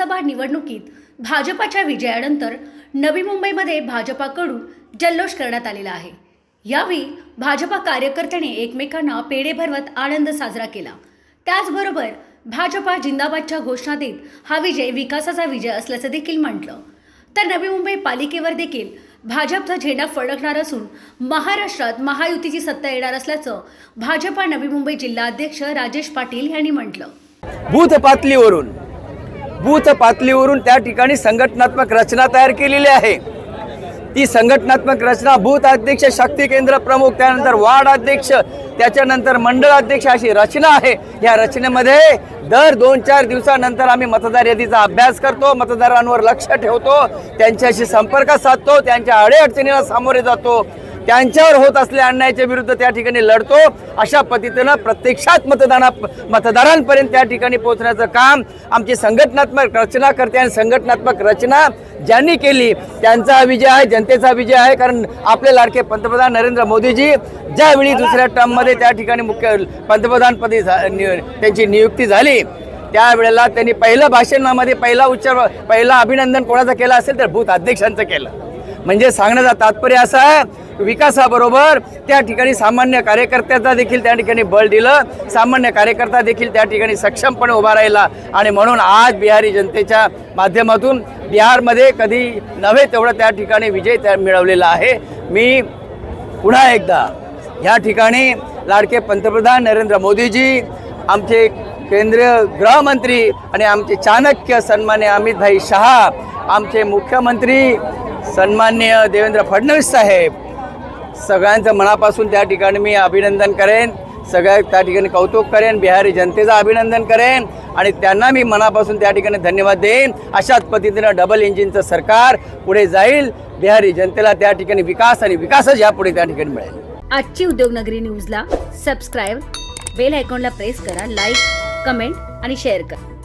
विधानसभा निवडणुकीत भाजपाच्या विजयानंतर नवी मुंबईमध्ये भाजपाकडून जल्लोष करण्यात आलेला आहे. यावेळी भाजपा कार्यकर्त्यांनी एकमेकांना पेढे भरवत आनंद साजरा केला. त्याचबरोबर भाजपा जिंदाबादच्या घोषणा देत हा विजय विकासाचा विजय असल्याचं देखील म्हटलं. तर नवी मुंबई पालिकेवर देखील भाजपचा झेंडा फडकणार असून महाराष्ट्रात महायुतीची सत्ता येणार असल्याचं भाजपा नवी मुंबई जिल्हाध्यक्ष राजेश पाटील यांनी म्हटलं. बूथ पातळीवरून बूथ पातळीवरून त्या ठिकाणी संघटनात्मक रचना तयार केलेली आहे. ती संघटनात्मक रचना बूथ अध्यक्ष शक्ती केंद्र प्रमुख त्यानंतर वार्ड अध्यक्ष त्याच्यानंतर मंडळ अध्यक्ष अशी रचना आहे. या रचनेमध्ये दर दोन चार दिवसानंतर आम्ही मतदार यादीचा अभ्यास करतो मतदारांवर लक्ष ठेवतो त्यांच्याशी संपर्क साधतो त्यांच्या अडीअडचणीला सामोरे जातो. त्यांच्यावर होत असलेल्या अन्यायाच्या विरुद्ध त्या ठिकाणी लढतो. अशा पद्धतीनं प्रत्यक्षात मतदाना मतदारांपर्यंत त्या ठिकाणी पोहोचण्याचं काम आमची संघटनात्मक रचना करते आणि संघटनात्मक रचना ज्यांनी केली त्यांचा हा विजय आहे जनतेचा विजय आहे. कारण आपले लाडके पंतप्रधान नरेंद्र मोदीजी ज्यावेळी दुसऱ्या टर्ममध्ये त्या ठिकाणी मुख्य पंतप्रधानपदी झा- त्यांची नियुक्ती झाली त्यावेळेला त्यांनी पहिलं भाषणामध्ये पहिला उच्चार पहिला अभिनंदन कोणाचं केलं असेल तर भूत अध्यक्षांचं केलं. म्हणजे सांगण्याचा तात्पर्य असं आहे विकासाबरोबर त्या ठिकाणी सामान्य कार्यकर्त्याचा देखील त्या ठिकाणी बळ दिलं. सामान्य कार्यकर्ता देखील त्या ठिकाणी सक्षमपणे उभा राहिला. आणि म्हणून आज बिहारी जनतेच्या माध्यमातून बिहारमध्ये कधी नव्हे तेवढं त्या ठिकाणी विजय त्या मिळवलेला आहे. मी पुन्हा एकदा या ठिकाणी लाडके पंतप्रधान नरेंद्र मोदीजी आमचे केंद्रीय गृहमंत्री आणि आमचे चाणक्य सन्मान्य अमितभाई शहा आमचे मुख्यमंत्री सन्मान्य देवेंद्र फडणवीस साहेब. सगळ्यांचं मनापासून त्या ठिकाणी मी अभिनंदन करेन. सगळ्या त्या ठिकाणी कौतुक करेन. बिहारी जनतेचं अभिनंदन करेन. आणि त्यांना मी मनापासून त्या ठिकाणी धन्यवाद देईन. अशाच पद्धतीनं डबल इंजिनचं सरकार पुढे जाईल. बिहारी जनतेला त्या ठिकाणी विकास आणि विकासच यापुढे त्या ठिकाणी मिळेल. आजची उद्योगनगरी न्यूजला सबस्क्राईब बेल आयकॉनला प्रेस करा लाईक कमेंट आणि शेअर करा.